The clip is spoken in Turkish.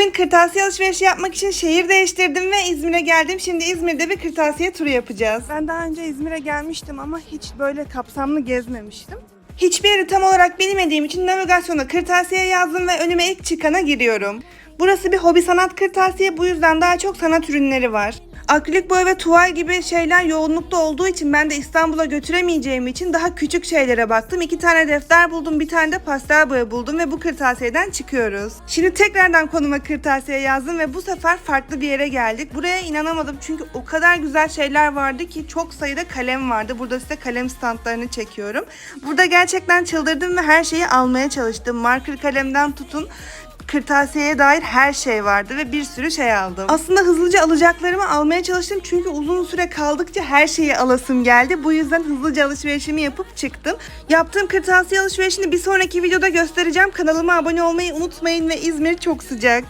Bugün kırtasiye alışverişi yapmak için şehir değiştirdim ve İzmir'e geldim. Şimdi İzmir'de bir kırtasiye turu yapacağız. Ben daha önce İzmir'e gelmiştim ama hiç böyle kapsamlı gezmemiştim. Hiçbir yeri tam olarak bilmediğim için navigasyona kırtasiye yazdım ve önüme ilk çıkana giriyorum. Burası bir hobi sanat kırtasiye bu yüzden daha çok sanat ürünleri var. Akrilik boya ve tuval gibi şeyler yoğunlukta olduğu için ben de İstanbul'a götüremeyeceğim için daha küçük şeylere baktım. İki tane defter buldum, bir tane de pastel boya buldum ve bu kırtasiyeden çıkıyoruz. Şimdi tekrardan konuma kırtasiye yazdım ve bu sefer farklı bir yere geldik. Buraya inanamadım çünkü o kadar güzel şeyler vardı ki çok sayıda kalem vardı. Burada size kalem standlarını çekiyorum. Burada gerçekten çıldırdım ve her şeyi almaya çalıştım. Marker kalemden tutun kırtasiyeye dair her şey vardı ve bir sürü şey aldım. Aslında hızlıca alacaklarımı almaya çalıştım çünkü uzun süre kaldıkça her şeyi alasım geldi. Bu yüzden hızlıca alışverişimi yapıp çıktım. Yaptığım kırtasiye alışverişini bir sonraki videoda göstereceğim. Kanalıma abone olmayı unutmayın ve İzmir çok sıcak.